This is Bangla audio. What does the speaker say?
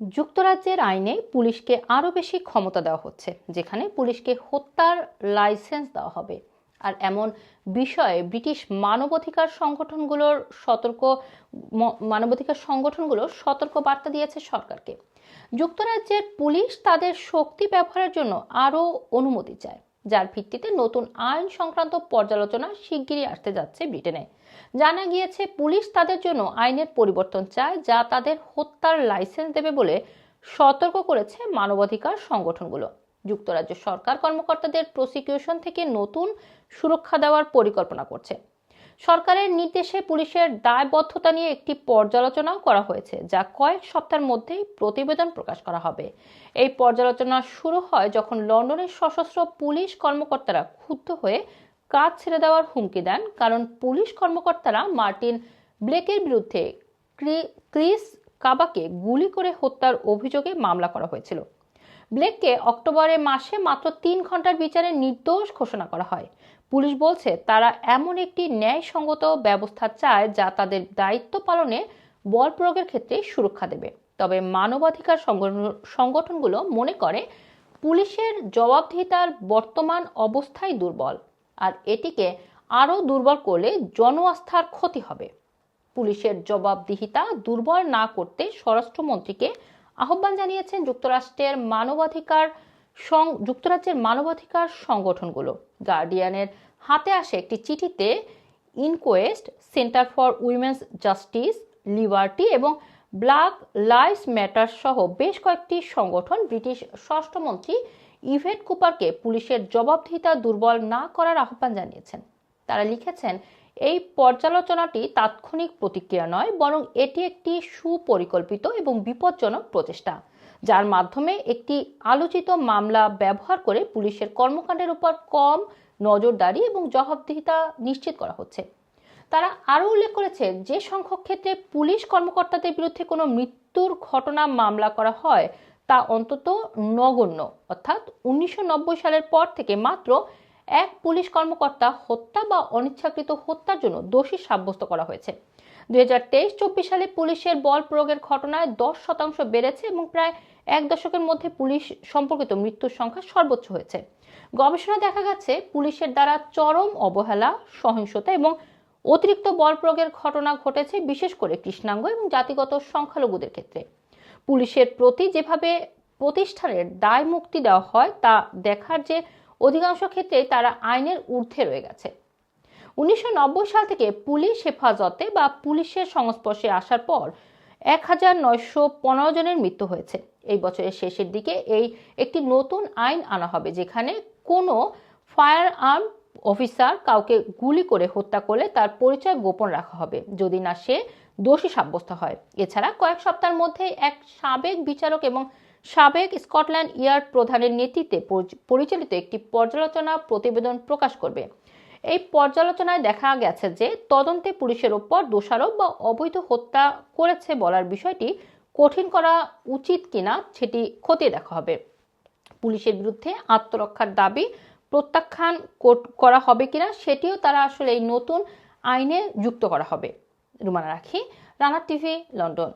যুক্তরাজ্যের আইনে পুলিশকে আরও বেশি ক্ষমতা দেওয়া হচ্ছে, যেখানে পুলিশকে হত্যার লাইসেন্স দেওয়া হবে। আর এমন বিষয়ে ব্রিটিশ মানবাধিকার সংগঠনগুলোর সতর্ক মানবাধিকার সংগঠনগুলো সতর্ক বার্তা দিয়েছে সরকারকে। যুক্তরাজ্যের পুলিশ তাদের শক্তি ব্যবহারের জন্য আরও অনুমতি চায়। যার ভিত্তিতে নতুন আইন সংক্রান্ত পর্যালোচনা শিগগিরই আসতে যাচ্ছে ব্রিটেনে। জানা গিয়েছে, পুলিশ তাদের জন্য আইনের পরিবর্তন চায়, যা তাদের হত্যার লাইসেন্স দেবে বলে সতর্ক করেছে মানবাধিকার সংগঠনগুলো। যুক্তরাজ্য সরকার কর্মকর্তাদের প্রসিকিউশন থেকে নতুন সুরক্ষা দেওয়ার পরিকল্পনা করছে। সরকারের নির্দেশে পুলিশের দায়বদ্ধতা নিয়ে একটি পর্যালোচনাও করা হয়েছে, যা কয়েক সপ্তাহের মধ্যেই প্রতিবেদন প্রকাশ করা হবে। এই পর্যালোচনা শুরু হয় যখন লন্ডনের সশস্ত্র পুলিশ কর্মকর্তারা ক্ষুব্ধ হয়ে কাজ ছেড়ে দেওয়ার হুমকি দেন, কারণ পুলিশ কর্মকর্তারা মার্টিন ব্লেকের বিরুদ্ধে ক্রিস কাবাকে গুলি করে হত্যার অভিযোগে মামলা করা হয়েছিল। ব্লেককে অক্টোবরে মাসে মাত্র তিন ঘণ্টার বিচারে নির্দোষ ঘোষণা করা হয়। পুলিশ বলছে, তারা এমন একটি ন্যায়সঙ্গত ব্যবস্থা চায় যা তাদের দায়িত্ব পালনে বল প্রয়োগের ক্ষেত্রে সুরক্ষা দেবে। তবে মানবাধিকার সংগঠন- সংগঠনগুলো মনে করে, পুলিশের জবাবদিহিতার বর্তমান অবস্থাই দুর্বল, আর এটিকে আরও দুর্বল করলে জনআস্থার ক্ষতি হবে। পুলিশের জবাবদিহিতা দুর্বল না করতে স্বরাষ্ট্রমন্ত্রীকে আহ্বান জানিয়েছেন যুক্তরাষ্ট্রের মানবাধিকার যুক্তরাজ্যের মানবাধিকার সংগঠনগুলো। গার্ডিয়ানের হাতে আসে একটি চিঠিতে, inquest centre for women's justice, liberty এবং ব্ল্যাক লাইভস ম্যাটার সহ বেশ কয়েকটি সংগঠন ব্রিটিশ স্বরাষ্ট্রমন্ত্রী ইভেট কুপারকে পুলিশের জবাবদিহিতা দুর্বল না করার আহ্বান জানিয়েছেন। তারা লিখেছেন, এই পর্যালোচনাটি তাৎক্ষণিক প্রতিক্রিয়া নয়, বরং এটি একটি সুপরিকল্পিত এবং বিপজ্জনক প্রচেষ্টা। যার মাধ্যমে একটি আলোচিত মামলা ব্যবহার করে পুলিশের কর্মকাণ্ডের উপর কম নজরদারি এবং জবাবদিহিতা নিশ্চিত করা হচ্ছে। তারা আরও উল্লেখ করেছে, যে সংখ্যক ক্ষেত্রে পুলিশ কর্মকর্তাদের বিরুদ্ধে কোনো মৃত্যুর ঘটনা মামলা করা হয় তা অন্তত নগণ্য। অর্থাৎ উনিশশো নব্বই সালের পর থেকে মাত্র এক পুলিশ কর্মকর্তা হত্যা বা অনিচ্ছাকৃত হত্যার জন্য দোষী সাব্যস্ত করা হয়েছে। দুই হাজার সালে পুলিশের বল প্রয়োগের ঘটনায় দশ শতাংশ বেড়েছে এবং প্রায় এক দশকের মধ্যে পুলিশ সম্পর্কিত মৃত্যুর সংখ্যা সর্বোচ্চ হয়েছে। গবেষণায় দেখা গেছে, পুলিশের দ্বারা চরম অবহেলা, সহিংসতা এবং অতিরিক্ত বল প্রয়োগের ঘটনা ঘটেছে বিশেষ করে কৃষ্ণাঙ্গ এবং জাতিগত সংখ্যালঘুদের ক্ষেত্রে। পুলিশের প্রতি যেভাবে প্রতিষ্ঠানের দায় মুক্তি দেওয়া হয়, তা দেখার যে অধিকাংশ ক্ষেত্রে তারা আইনের ঊর্ধ্বে রয়ে গেছে। উনিশশো নব্বই সাল থেকে পুলিশ হেফাজতে বা পুলিশের সংস্পর্শে আসার পর এক হাজার নয়শো পনেরো জনের মৃত্যু হয়েছে। এই বছরের শেষের দিকে এই একটি নতুন আইন আনা হবে, যেখানে কোনো ফায়ার আর্ম অফিসার কাউকে গুলি করে হত্যা করলে তার পরিচয় গোপন রাখা হবে, যদি না সে দোষী সাব্যস্ত হয়। এছাড়া কয়েক সপ্তাহের মধ্যে এক সাবেক বিচারক এবং সাবেক স্কটল্যান্ড ইয়ার্ড প্রধানের নেতৃত্বে পরিচালিত একটি পর্যালোচনা প্রতিবেদন প্রকাশ করবে। এই পর্যালোচনায় দেখা গেছে যে তদন্তে পুলিশের ওপর দোষারোপ বা অবৈধ হত্যা করেছে বলার বিষয়টি কঠিন করা উচিত কিনা সেটি খতিয়ে দেখা হবে। পুলিশের বিরুদ্ধে আত্মরক্ষার দাবি প্রত্যাখ্যান কর- হবে কিনা সেটিও তারা আসলে এই নতুন আইনে যুক্ত করা হবে। রুমানা রাখি, রানা টিভি, লন্ডন।